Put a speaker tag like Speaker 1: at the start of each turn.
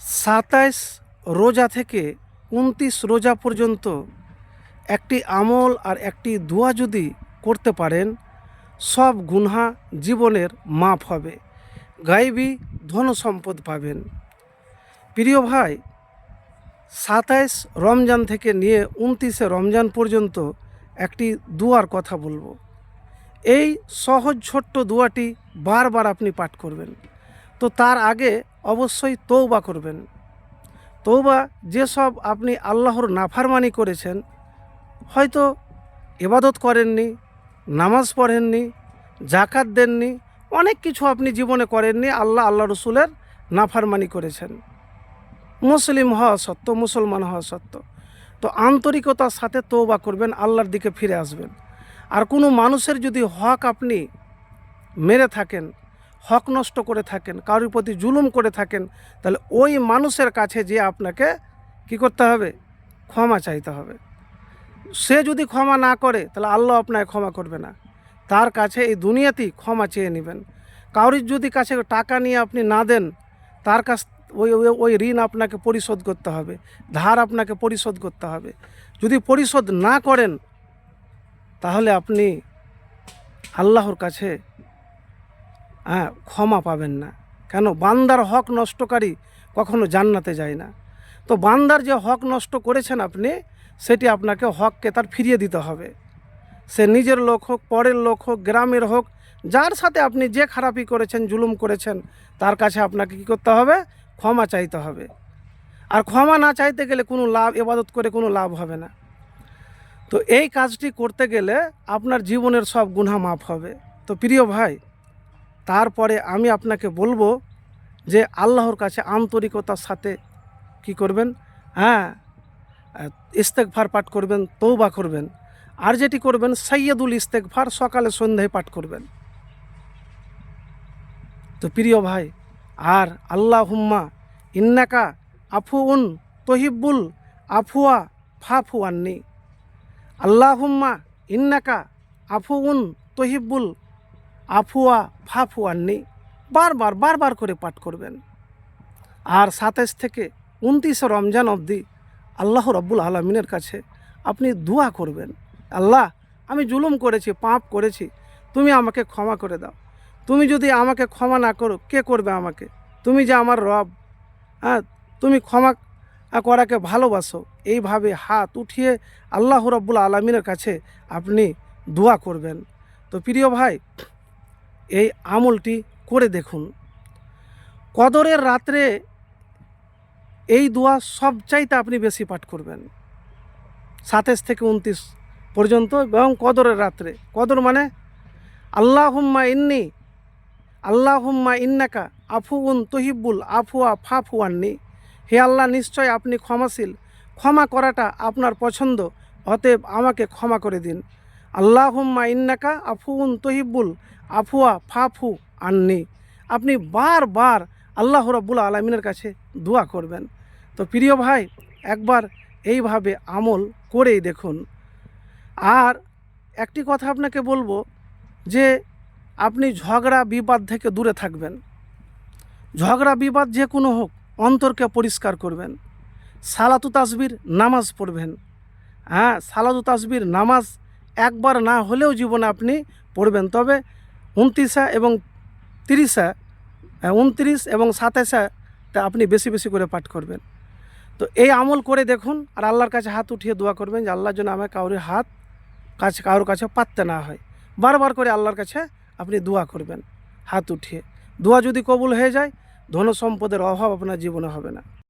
Speaker 1: সাতাইশ রোজা থেকে উনত্রিশ রোজা পর্যন্ত একটি আমল আর একটি দোয়া যদি করতে পারেন, সব গুনহা জীবনের মাফ হবে, গাইবি ধন সম্পদ পাবেন। প্রিয় ভাই, সাতাইশ রমজান থেকে নিয়ে উনত্রিশে রমজান পর্যন্ত একটি দুয়ার কথা বলব। এই সহজ ছোট্ট দুয়াটি বারবার আপনি পাঠ করবেন। তো তার আগে অবশ্যই তৌবা করবেন। তৌবা যেসব আপনি আল্লাহর নাফারমানি করেছেন, হয়তো এবাদত করেননি, নামাজ পড়েননি জাকাত দেননি, অনেক কিছু আপনি জীবনে করেননি, আল্লাহ আল্লাহ রসুলের নাফারমানি করেছেন। মুসলিম হওয়া সত্য মুসলমান হওয়া সত্য তো আন্তরিকতার সাথে তৌবা করবেন, আল্লাহর দিকে ফিরে আসবেন। আর কোনো মানুষের যদি হক আপনি মেরে থাকেন হক নষ্ট করে থাকেন, কারোর প্রতি জুলুম করে থাকেন, তাহলে ওই মানুষের কাছে যে আপনাকে কি করতে হবে? ক্ষমা চাইতে হবে। সে যদি ক্ষমা না করে, তাহলে আল্লাহ আপনাকে ক্ষমা করবে না। তার কাছে এই দুনিয়াতেই ক্ষমা চেয়ে নেবেন। কারোর যদি কাছে টাকা নিয়ে আপনি না দেন, তার কাছ ওই, ওই- ঋণ আপনাকে পরিশোধ করতে হবে, ধার আপনাকে পরিশোধ করতে হবে। যদি পরিশোধ না করেন, তাহলে আপনি আল্লাহর কাছে হ্যাঁ ক্ষমা পাবেন না। কেন? বান্দার হক নষ্টকারী কখনো জান্নাতে যায় না। তো বান্দার যে হক নষ্ট করেছেন আপনি, সেটি আপনাকে হককে তার ফিরিয়ে দিতে হবে। সে নিজের লোক হোক, পরের লোক হোক, গ্রামের হোক, যার সাথে আপনি যে খারাপি করেছেন, জুলুম করেছেন, তার কাছে আপনাকে কী করতে হবে? ক্ষমা চাইতে হবে। আর ক্ষমা না চাইতে গেলে কোনো লাভ এবাদত করে কোনো লাভ হবে না। তো এই কাজটি করতে গেলে আপনার জীবনের সব গুণা মাফ হবে। তো প্রিয় ভাই তারপরে আমি আপনাকে বলব যে আল্লাহর কাছে আন্তরিকতার সাথে কি করবেন? হ্যাঁ ইস্তেকভার পাঠ করবেন তৌবা করবেন। আর যেটি করবেন সৈয়দুল ইস্তেকভার সকালে সন্ধ্যায় পাঠ করবেন। তো প্রিয় ভাই, আর আল্লাহ হুম্মা ইন্নাকা আফুউন তহিব্বুল আফুয়া ফাফু আন্নি। আল্লাহ হুম্মা ইন্নাকা আফুউন তহিব্বুল আফুয়া ফাফু আন্নি বারবার বারবার করে পাঠ করবেন। আর সাতাইশ থেকে উনত্রিশে রমজান অবধি আল্লাহ রব্বুল আলমিনের কাছে আপনি দোয়া করবেন। আল্লাহ, আমি জুলুম করেছি, পাপ করেছি, তুমি আমাকে ক্ষমা করে দাও। তুমি যদি আমাকে ক্ষমা না করো, কে করবে আমাকে? তুমি যে আমার রব হ্যাঁ তুমি ক্ষমা করাকে ভালোবাসো, এইভাবে হাত উঠিয়ে আল্লাহ রব্বুল আলমিনের কাছে আপনি দোয়া করবেন। তো প্রিয় ভাই এই আমলটি করে দেখুন। কদরের রাত্রে এই দোয়া সবচাইতে আপনি বেশি পাঠ করবেন। সাতাশ থেকে উনত্রিশ পর্যন্ত এবং কদরের রাত্রে। কদর মানে আল্লাহ হুম্মা ইন্নি আল্লাহ হুম্মা ইন্নাকা আফুউন তহিব্বুল আফুয়া ফাফু আন্নি। হে আল্লাহ, নিশ্চয় আপনি ক্ষমাশীল। ক্ষমা করাটা আপনার পছন্দ, অতএব আমাকে ক্ষমা করে দিন। আল্লাহ হুম্মা ইন্নাকা আফুউন তহিব্বুল আফুয়া ফাফু আননি। আপনি বারবার আল্লাহ রব্বুল আলমিনের কাছে দোয়া করবেন। তো প্রিয় ভাই, একবার এইভাবে আমল করেই দেখুন। আর একটি কথা আপনাকে বলব যে, আপনি ঝগড়া বিবাদ থেকে দূরে থাকবেন। ঝগড়া বিবাদ যে কোনো হোক, অন্তরকে পরিষ্কার করবেন। সালাতু তাসবির নামাজ পড়বেন। হ্যাঁ সালাতু তাসবির নামাজ একবার না হলেও জীবনে আপনি পড়বেন। তবে উনত্রিশা এবং তিরিশা উনত্রিশ এবং সাতাশা তা আপনি বেশি বেশি করে পাঠ করবেন। তো এই আমল করে দেখুন আর আল্লাহর কাছে হাত উঠিয়ে দোয়া করবেন যে আল্লাহর জন্য আমার কাউরের হাত কাছে, কারোর কাছে পাততে না হয়। বারবার করে আল্লাহর কাছে আপনি দোয়া করবেন, হাত উঠিয়ে। দোয়া যদি কবুল হয়ে যায় ধন সম্পদের অভাব আপনার জীবনে হবে না।